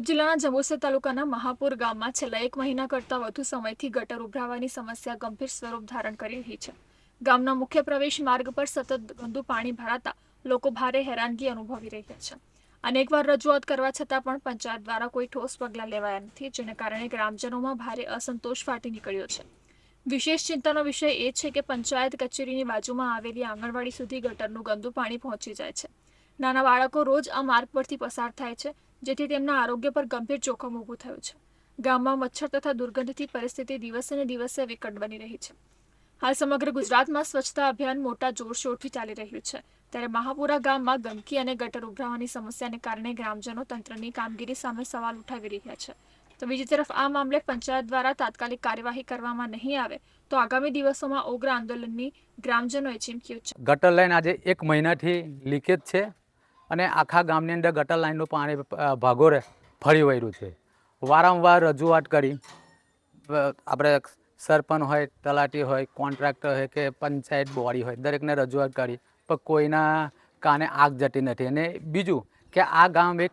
જિલ્લાના જંબુસર તાલુકાના મહાપુર ગામમાં છેલ્લા એક મહિના કરતાં વધુ સમયથી ગટર ઉભરાવાની સમસ્યા ગંભીર સ્વરૂપ ધારણ કરી રહી છે. ગામના મુખ્ય પ્રવેશ માર્ગ પર સતત ગંદુ પાણી ભરાતા લોકો ભારે હેરાનગી અનુભવી રહ્યા છે. અનેકવાર રજૂઆત કરવા છતાં પણ પંચાયત દ્વારા કોઈ ઠોસ પગલાં લેવાયા નથી, જેને કારણે ગ્રામજનોમાં ભારે અસંતોષ ફાટી નીકળ્યો છે. વિશેષ ચિંતાનો વિષય એ છે કે પંચાયત કચેરીની બાજુમાં આવેલી આંગણવાડી સુધી ગટરનું ગંદુ પાણી પહોંચી જાય છે. નાના બાળકો રોજ આ માર્ગ પરથી પસાર થાય છે જેથી તેમના આરોગ્ય પર ગંભીર જોખમ ઊભું થયું છે. ગામમાં મચ્છર તથા દુર્ગંધથી પરિસ્થિતિ દિવસે દિવસે વિકટ બની રહી છે. હાલ સમગ્ર ગુજરાતમાં સ્વચ્છતા અભિયાન મોટા જોરશોરથી ચાલી રહ્યું છે. ત્યારે મહાપુરા ગામમાં ગંદકી અને ગટર ઉભરાવાની સમસ્યાને કારણે ગ્રામજનો તંત્રની કામગીરી સામે સવાલ ઉઠાવી રહ્યા છે. તો બીજી તરફ આ મામલે પંચાયત દ્વારા તાત્કાલિક કાર્યવાહી કરવામાં નહીં આવે, તો આગામી દિવસોમાં ઓગ્ર આંદોલનની ગ્રામજનોએ ચીમકી છે ગટર લાઈન આજે એક મહિનાથી લીકેજ છે. અને આખા ગામની અંદર ગટર લાઈનનું પાણી ભાગોરે ફરી વળ્યું છે. વારંવાર રજૂઆત કરી. આપણે સરપંચ હોય, તલાટી હોય, કોન્ટ્રાક્ટર હોય કે પંચાયત બોડી હોય, દરેકને રજૂઆત કરી. પણ કોઈના કાને આગ જતી નથી. અને બીજું કે આ ગામ એક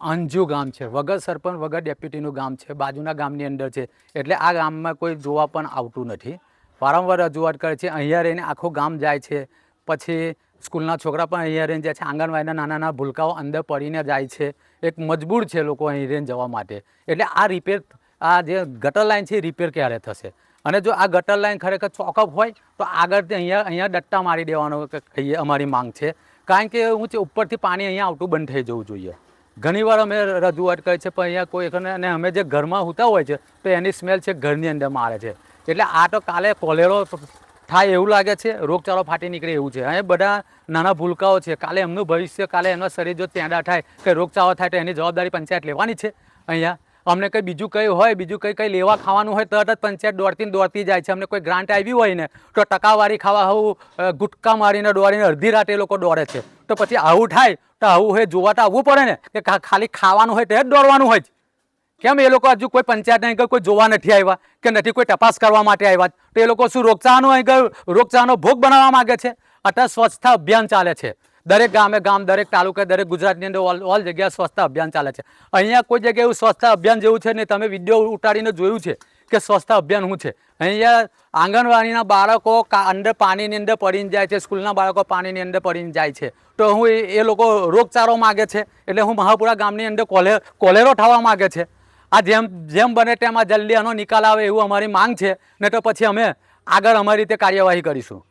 અંજુ ગામ છે. વગર સરપંચ, વગર ડેપ્યુટીનું ગામ છે. બાજુના ગામની અંદર છે. એટલે આ ગામમાં કોઈ જોવા પણ આવતું નથી. વારંવાર રજૂઆત કરે છે. અહીંયા રહીને આખું ગામ જાય છે. પછી સ્કૂલના છોકરા પણ અહીંયા રહીને જાય છે, આંગણવાડીના નાના નાના ભૂલકાઓ અંદર પડીને જાય છે. એક મજબૂર છે લોકો અહીં રહીને જવા માટે. એટલે આ રિપેર આ જે ગટર લાઈન છે એ રિપેર ક્યારે થશે? અને જો આ ગટર લાઈન ખરેખર ચોકઅપ હોય, તો આગળથી અહીંયા અહીંયા ડટ્ટા મારી દેવાનો કહીએ અમારી માંગ છે. કારણ કે હું છે ઉપરથી પાણી અહીંયા આવતું બંધ થઈ જવું જોઈએ. ઘણીવાર અમે રજૂઆત કરી છે, પણ અહીંયા કોઈ અને અમે જે ઘરમાં હોતા હોય છે, તો એની સ્મેલ છે, ઘરની અંદર મારે છે. એટલે આ તો કાલે કોલેરો થાય એવું લાગે છે? રોગચાળો ફાટી નીકળે એવું છે. અહીં બધા નાના ભૂલકાઓ છે. કાલે એમનું ભવિષ્ય, કાલે એમના શરીર જો ત્યાંડા થાય, કે રોગચાળો થાય તો એની જવાબદારી પંચાયત લેવાની છે. અહીંયા અમને કંઈ બીજું કંઈ હોય, બીજું કંઈ કંઈ લેવા ખાવાનું હોય, તરત જ પંચાયત દોડતી દોડતી જાય છે. અમને કોઈ ગ્રાન્ટ આવી હોય ને, તો ટકાવારી ખાવા આવું ગુટકા મારીને દોડીને અડધી રાતે એ લોકો દોડે છે. તો પછી આવું થાય, તો આવું હોય જોવા તો આવવું પડે ને, કે ખાલી ખાવાનું હોય તો જ દોડવાનું હોય જ. કેમ એ લોકો હજુ કોઈ પંચાયત અહીં કોઈ જોવા નથી આવ્યા કે નથી કોઈ તપાસ કરવા માટે આવ્યા? તો એ લોકો શું રોગચાળાનો અહીં રોગચાળાનો ભોગ બનાવવા માગે છે? અત્યારે સ્વચ્છતા અભિયાન ચાલે છે. દરેક ગામે ગામ, દરેક તાલુકે, દરેક ગુજરાતની અંદર ઓલ ઓલ જગ્યાએ સ્વચ્છતા અભિયાન ચાલે છે. અહીંયા કોઈ જગ્યાએ એવું સ્વચ્છતા અભિયાન જેવું છે ને તમે વીડિયો ઉતારીને જોયું છે કે સ્વચ્છતા અભિયાન શું છે? અહીંયા આંગણવાડીના બાળકો અંદર પાણીની અંદર પડીને જાય છે, સ્કૂલના બાળકો પાણીની અંદર પડીને જાય છે. તો હું એ લોકો રોગચાળો માગે છે. એટલે હું મહાપુરા ગામની અંદર કોલે, કોલેરો થવા માગે છે. આ જેમ જેમ બને તેમ આ જલ્દી આનો નિકાલ આવે એવું અમારી માંગ છે. ને તો પછી અમે આગળ અમારી રીતે કાર્યવાહી કરીશું.